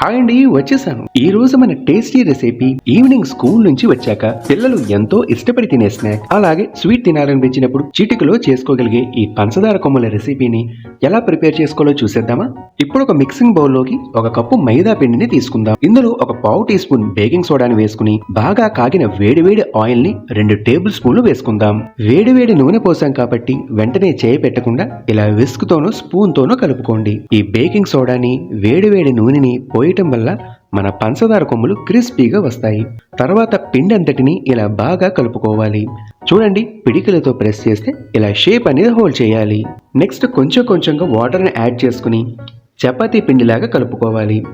Hi అండి వచ్చేసాను. ఈ రోజు మన టేస్టీ రెసిపీ ఈవినింగ్ స్కూల్ నుంచి వచ్చాక పిల్లలు ఎంతో ఇష్టపడి తినే స్నాక్. అలాగే స్వీట్ తినాలనిపించినప్పుడు చిటికలో చేసుకోగలిగే ఈ పంచదార కొమ్మల రెసిపీని ఎలా ప్రిపేర్ చేసుకోవాలో చూసేద్దామా? ఇప్పుడు ఒక మిక్సింగ్ బౌల్లోకి ఒక కప్పు మైదా పిండిని తీసుకుందాం. ఇందులో ఒక పావు టీ స్పూన్ బేకింగ్ సోడాని వేసుకుని బాగా కాగిన వేడివేడి ఆయిల్ని రెండు టేబుల్ స్పూన్లు వేసుకుందాం. వేడివేడి నూనె పోసాం కాబట్టి వెంటనే చేయి పెట్టకుండా ఇలా విస్క్ తోనో స్పూన్ తోనో కలుపుకోండి. ఈ బేకింగ్ సోడాని వేడివేడి నూనెని పోయటం వల్ల మన పంచదార కొమ్ములు క్రిస్పీగా వస్తాయి. తర్వాత పిండి అంతటిని ఇలా బాగా కలుపుకోవాలి. చూడండి పిడికిలతో ప్రెస్ చేస్తే ఇలా షేప్ అనేది హోల్డ్ చేయాలి. నెక్స్ట్ కొంచెం కొంచెంగా వాటర్ని యాడ్ చేసుకుని చపాతీ పిండిలాగా కలుపుకోవాలి.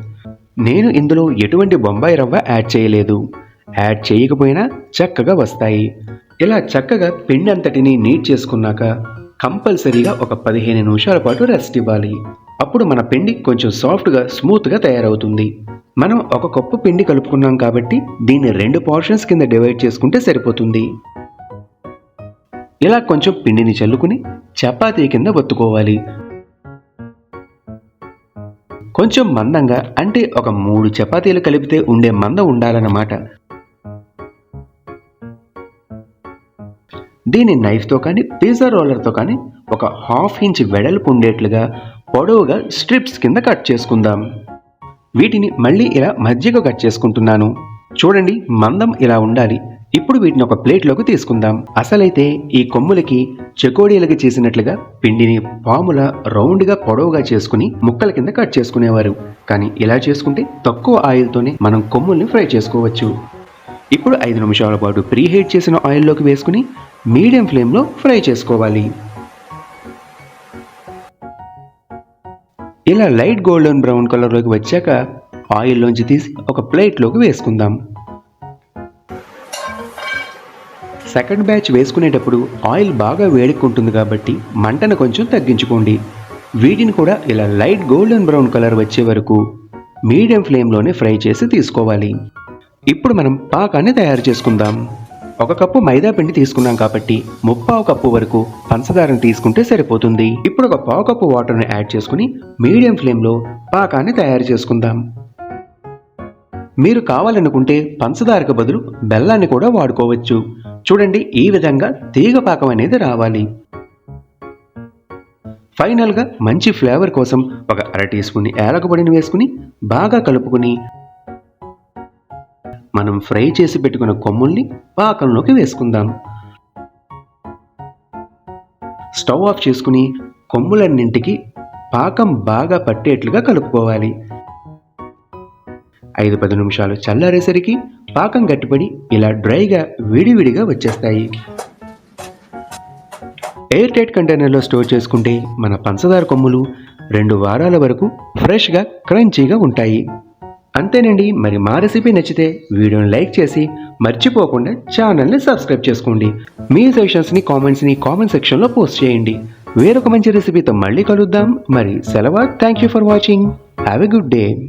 నేను ఇందులో ఎటువంటి బొంబాయి రవ్వ యాడ్ చేయలేదు. యాడ్ చేయకపోయినా చక్కగా వస్తాయి. ఇలా చక్కగా పిండి అంతటిని నీట్ చేసుకున్నాక కంపల్సరీగా ఒక పదిహేను నిమిషాల పాటు రెస్ట్ ఇవ్వాలి. అప్పుడు మన పిండి కొంచెం సాఫ్ట్గా స్మూత్గా తయారవుతుంది. మనం ఒక కప్పు పిండి కలుపుకున్నాం కాబట్టి దీన్ని రెండు పోర్షన్స్ కింద డివైడ్ చేసుకుంటే సరిపోతుంది. ఇలా కొంచెం పిండిని చల్లుకుని చపాతీ కింద ఒత్తుకోవాలి. కొంచెం మందంగా అంటే ఒక మూడు చపాతీలు కలిపితే ఉండే మంద ఉండాలన్నమాట. దీన్ని నైఫ్తో కానీ పిజ్జా రోలర్తో కానీ ఒక హాఫ్ ఇంచ్ వెడల్పు ఉండేట్లుగా పొడవుగా స్ట్రిప్స్ కింద కట్ చేసుకుందాం. వీటిని మళ్ళీ ఇలా మధ్యకు కట్ చేసుకుంటున్నాను. చూడండి మందం ఇలా ఉండాలి. ఇప్పుడు వీటిని ఒక ప్లేట్లోకి తీసుకుందాం. అసలైతే ఈ కొమ్ములకి చెకోడీలకి చేసినట్లుగా పిండిని పాముల రౌండ్గా పొడవుగా చేసుకుని ముక్కల కింద కట్ చేసుకునేవారు. కానీ ఇలా చేసుకుంటే తక్కువ ఆయిల్తోనే మనం కొమ్ముల్ని ఫ్రై చేసుకోవచ్చు. ఇప్పుడు ఐదు నిమిషాల పాటు ప్రీహీట్ చేసిన ఆయిల్లోకి వేసుకుని మీడియం ఫ్లేమ్లో ఫ్రై చేసుకోవాలి. ఇలా లైట్ గోల్డెన్ బ్రౌన్ కలర్లోకి వచ్చాక ఆయిల్లోంచి తీసి ఒక ప్లేట్లోకి వేసుకుందాం. సెకండ్ బ్యాచ్ వేసుకునేటప్పుడు ఆయిల్ బాగా వేడెక్కుంటుంది కాబట్టి మంటను కొంచెం తగ్గించుకోండి. వీటిని కూడా ఇలా లైట్ గోల్డెన్ బ్రౌన్ కలర్ వచ్చే వరకు మీడియం ఫ్లేమ్లోనే ఫ్రై చేసి తీసుకోవాలి. ఇప్పుడు మనం పాకాన్ని తయారు చేసుకుందాం. ఒక కప్పు మైదా పిండి తీసుకున్నాం కాబట్టి ముప్పావు కప్పు వరకు పంచదారను తీసుకుంటే సరిపోతుంది. ఇప్పుడు ఒక పావు కప్పు వాటర్ని యాడ్ చేసుకుని మీడియం ఫ్లేమ్లో పాకాన్ని తయారు చేసుకుందాం. మీరు కావాలనుకుంటే పంచదారకు బదులు బెల్లాన్ని కూడా వాడుకోవచ్చు. చూడండి ఈ విధంగా తీగ పాకం అనేది రావాలి. ఫైనల్గా మంచి ఫ్లేవర్ కోసం ఒక అర టీ స్పూన్ ఏలక పొడిని వేసుకుని బాగా కలుపుకుని మనం ఫ్రై చేసి పెట్టుకున్న కొమ్ముల్ని పాకంలోకి వేసుకుందాం. స్టవ్ ఆఫ్ చేసుకుని కొమ్ములన్నింటికి పాకం బాగా పట్టేట్లుగా కలుపుకోవాలి. ఐదు పది నిమిషాలు చల్లారేసరికి పాకం గట్టిపడి ఇలా డ్రైగా విడివిడిగా వచ్చేస్తాయి. ఎయిర్ టైట్ కంటైనర్లో స్టోర్ చేసుకుంటే మన పంచదార కొమ్ములు రెండు వారాల వరకు ఫ్రెష్గా క్రంచీగా ఉంటాయి. అంతేనండి. మరి మా రెసిపీ నచ్చితే వీడియోని లైక్ చేసి మర్చిపోకుండా ఛానల్ని సబ్స్క్రైబ్ చేసుకోండి. మీ సజెషన్స్ని కామెంట్స్ని కామెంట్ సెక్షన్లో పోస్ట్ చేయండి. వేరొక మంచి రెసిపీతో మళ్ళీ కలుద్దాం. మరి సెలవు. Thank you for watching. Have a good day.